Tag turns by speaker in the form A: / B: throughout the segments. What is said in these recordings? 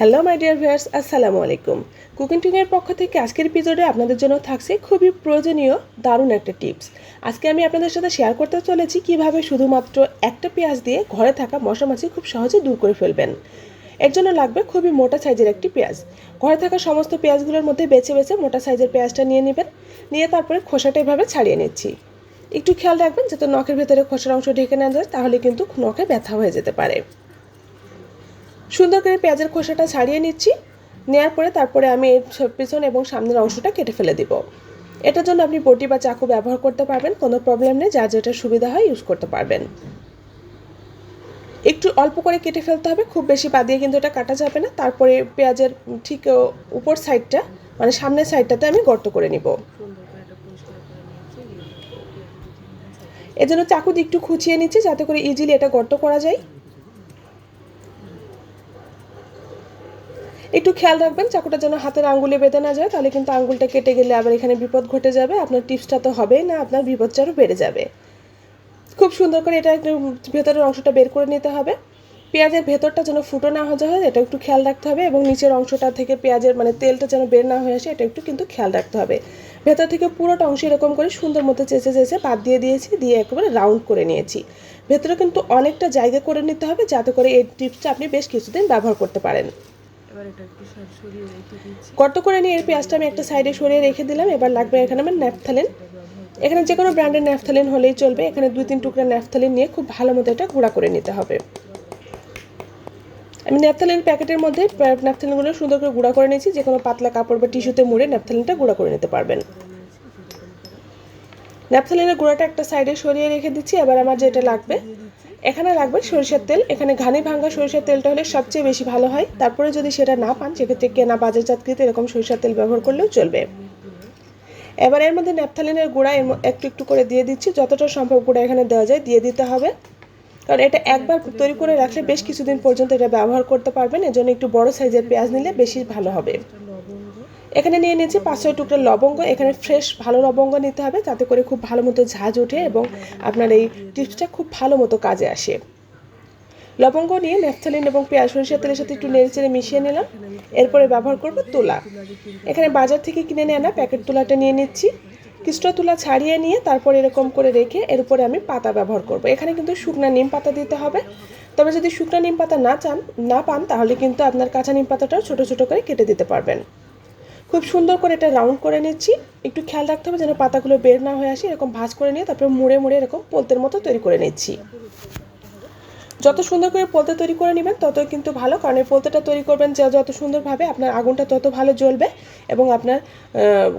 A: Hello my dear viewers আসসালামু আলাইকুম cooking টিংয়ের পক্ষ থেকে আজকের এপিসোডে আপনাদের জন্য থাকছে খুবই প্রয়োজনীয় দারুণ একটা টিপস আজকে আমি আপনাদের সাথে শেয়ার করতে চলেছি কীভাবে শুধুমাত্র একটা পেঁয়াজ দিয়ে ঘরে থাকা মশামাছি খুব সহজে দূর করে ফেলবেন। এর জন্য লাগবে খুবই মোটা সাইজের একটি পেঁয়াজ। ঘরে থাকা সমস্ত পেঁয়াজগুলোর মধ্যে বেছে বেছে মোটা সাইজের পেঁয়াজটা নিয়ে নেবেন। নিয়ে তারপরে খোসাটা এভাবে ছাড়িয়ে নিচ্ছি। একটু খেয়াল রাখবেন, যাতে নখের ভেতরে খোসার অংশ ঢেকে না যায়, তাহলে কিন্তু নখে ব্যথা হয়ে যেতে পারে। সুন্দর করে পেঁয়াজের খোসাটা ছাড়িয়ে নিচ্ছি। নেওয়ার পরে তারপরে আমি এর পিছন এবং সামনের অংশটা কেটে ফেলে দিব। এটার জন্য আপনি বটি বা চাকু ব্যবহার করতে পারবেন, কোনো প্রবলেম নেই, যা যেটা সুবিধা হয় ইউজ করতে পারবেন। একটু অল্প করে কেটে ফেলতে হবে, খুব বেশি পা দিয়ে কিন্তু এটা কাটা যাবে না। তারপরে পেঁয়াজের ঠিক উপর সাইডটা মানে সামনের সাইডটাতে আমি গর্ত করে নিব। এজন্য চাকু দিয়ে একটু খুঁচিয়ে নিচ্ছি, যাতে করে ইজিলি এটা গর্ত করা যায়। একটু খেয়াল রাখবেন, চাকুটা যেন হাতের আঙ্গুলে বেঁধে না যায়, তাহলে কিন্তু আঙ্গুলটা কেটে গেলে আবার এখানে বিপদ ঘটে যাবে, আপনার টিপসটা তো হবেই না, আপনার বিপদটা আরও বেড়ে যাবে। খুব সুন্দর করে এটা একটু ভেতরের অংশটা বের করে নিতে হবে। পেঁয়াজের ভেতরটা যেন ফুটো না হয়ে যায়, এটা একটু খেয়াল রাখতে হবে এবং নিচের অংশটা থেকে পেঁয়াজের মানে তেলটা যেন বের না হয়ে আসে, এটা একটু কিন্তু খেয়াল রাখতে হবে। ভেতর থেকে পুরোটা অংশ এরকম করে সুন্দর মতো চেঁচে চেঁচে বাদ দিয়ে দিয়েছি, দিয়ে একেবারে রাউন্ড করে নিয়েছি। ভেতরে কিন্তু অনেকটা জায়গা করে নিতে হবে, যাতে করে এই টিপসটা আপনি বেশ কিছুদিন ব্যবহার করতে পারেন। গর্ত করে নিয়ে এর পেঁয়াজটা আমি একটা সাইডে সরিয়ে রেখে দিলাম। এবার লাগবে এখানে আমার ন্যাপথালিন। এখানে যে কোনো ব্র্যান্ডের ন্যাপথালিন হলেই চলবে। এখানে দুই তিন টুকরা ন্যাপথালিন নিয়ে খুব ভালো মতো এটা গুঁড়া করে নিতে হবে। আমি ন্যাপথালিন প্যাকেটের মধ্যে ন্যাপথালিনগুলো সুন্দর করে গুঁড়া করে নিয়েছি। যে কোনো পাতলা কাপড় বা টিস্যুতে মুড়ে ন্যাপথালিনটা গুঁড়া করে নিতে পারবেন। ন্যাপথালিনের গুঁড়াটা একটা সাইডে সরিয়ে রেখে দিচ্ছি। এবার আমার যেটা লাগবে এখানে লাগবে সরিষার তেল। এখানে ঘানি ভাঙ্গা সরিষার তেলটা হলে সবচেয়ে বেশি ভালো হয়। তারপরে যদি সেটা না পান, সেক্ষেত্রে কেনা বাজারজাতকৃত এরকম সরিষার তেল ব্যবহার করলেও চলবে। এবার এর মধ্যে ন্যাপথালিনের গুঁড়া একটু একটু করে দিয়ে দিচ্ছি। যতটা সম্ভব গুঁড়া এখানে দেওয়া যায়, দিয়ে দিতে হবে। কারণ এটা একবার তৈরি করে রাখলে বেশ কিছুদিন পর্যন্ত এটা ব্যবহার করতে পারবেন। এজন্য একটু বড় সাইজের পেঁয়াজ নিলে বেশি ভালো হবে। এখানে নিয়ে নিয়েছি পাঁচ ছয় টুকরা লবঙ্গ। এখানে ফ্রেশ ভালো লবঙ্গ নিতে হবে তাতে করে খুব ভালো মতো ঝাঁজ ওঠে এবং আপনার এই টিপসটা খুব ভালো মতো কাজে আসে। লবঙ্গ নিয়ে ন্যাপথালিন এবং পেঁয়াজ, সরিষার তেলের সাথে একটু নেড়ে চেড়ে মিশিয়ে নিলাম। এরপরে ব্যবহার করব তুলা। এখানে বাজার থেকে কিনে নিয়ে আনা প্যাকেট তুলাটা নিয়ে নিচ্ছি। কিছুটা তুলা ছাড়িয়ে নিয়ে তারপর এরকম করে রেখে এর উপরে আমি পাতা ব্যবহার করব। এখানে কিন্তু শুকনা নিম পাতা দিতে হবে। তবে যদি শুকনা নিম পাতা না চান, না পান, তাহলে কিন্তু আপনার কাঁচা নিম পাতাটাও ছোটো ছোটো করে কেটে দিতে পারবেন। খুব সুন্দর করে এটা রাউন্ড করে নিচ্ছি। একটু খেয়াল রাখতে হবে যেন পাতাগুলো বের না হয়ে আসে, এরকম ভাঁজ করে নিয়ে তারপরে মুড়ে মুড়ে এরকম পোলতের মতো তৈরি করে নিচ্ছি। যত সুন্দর করে পোলতে তৈরি করে নেবেন, ততই কিন্তু ভালো, কারণ এই পোলতেটা তৈরি করবেন যা যত সুন্দরভাবে আপনার আগুনটা তত ভালো জ্বলবে এবং আপনার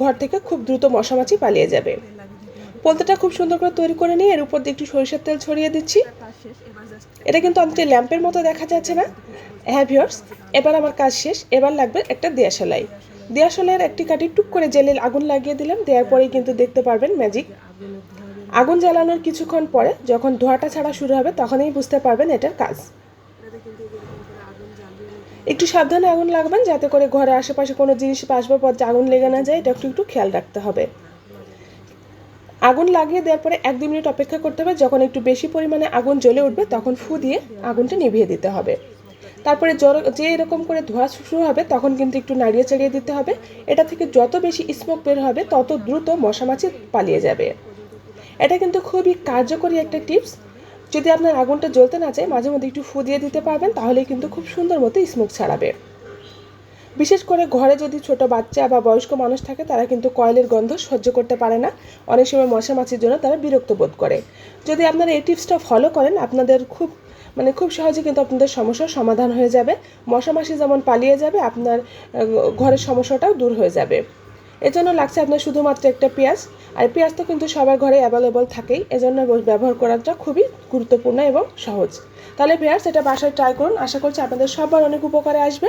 A: ঘর থেকে খুব দ্রুত মশামাছি পালিয়ে যাবে। পোলতেটা খুব সুন্দর করে তৈরি করে নিয়ে এর উপর দিয়ে একটু সরিষার তেল ছড়িয়ে দিচ্ছি। এটা কিন্তু অনেকটা ল্যাম্পের মতো দেখা যাচ্ছে না। হ্যাঁ ভিওর্স এবার আমার কাজ শেষ। এবার লাগবে একটা দেয়াশালাই। দেয়াশালাইয়ের একটি কাঠি টুক করে জেলে আগুন লাগিয়ে দিলাম। দেওয়ার পরেই কিন্তু দেখতে পারবেন ম্যাজিক
B: আগুন
A: জ্বালানোর কিছুক্ষণ পরে যখন ধোঁয়াটা ছাড়া শুরু হবে, তখনই বুঝতে পারবেন এটার কাজ। একটু সাবধানে আগুন লাগবেন, যাতে করে ঘরে আশেপাশে কোনো জিনিস যে আগুন লেগে না যায়। এটা একটু একটু খেয়াল রাখতে হবে। আগুন লাগিয়ে দেওয়ার পরে এক দু মিনিট অপেক্ষা করতে হবে। যখন একটু বেশি পরিমাণে আগুন জ্বলে উঠবে, তখন ফু দিয়ে আগুনটা নিভিয়ে দিতে হবে। তারপরে জ্বর, যে এরকম করে ধোয়া শুরু হবে, তখন কিন্তু একটু নাড়িয়ে চাড়িয়ে দিতে হবে। এটা থেকে যত বেশি স্মোক বের হবে, তত দ্রুত মশামাছি পালিয়ে যাবে। এটা কিন্তু খুবই কার্যকরী একটা টিপস যদি আপনার আগুনটা জ্বলতে না চায় মাঝে মধ্যে একটু ফু দিয়ে দিতে পারবেন তাহলে কিন্তু খুব সুন্দর মতো স্মোক ছাড়াবে। বিশেষ করে ঘরে যদি ছোট বাচ্চা বা বয়স্ক মানুষ থাকে, তারা কিন্তু কয়েলের গন্ধ সহ্য করতে পারে না। অনেক সময় মশা মাছির জন্য তারা বিরক্ত বোধ করে। যদি আপনারা এই টিপসটা ফলো করেন, আপনাদের খুব মানে খুব সহজে কিন্তু আপনাদের সমস্যার সমাধান হয়ে যাবে। মশা মাছি যেমন পালিয়ে যাবে, আপনার ঘরের সমস্যাটাও দূর হয়ে যাবে। এজন্য লাগছে আপনার শুধুমাত্র একটা পেঁয়াজ। আর পেঁয়াজ তো কিন্তু সবার ঘরে অ্যাভেলেবল থাকেই। এজন্য ব্যবহার করাটা খুবই গুরুত্বপূর্ণ এবং সহজ। তাহলে পেঁয়াজ এটা বাসায় ট্রাই করুন। আশা করছি আপনাদের সবার অনেক উপকারে আসবে।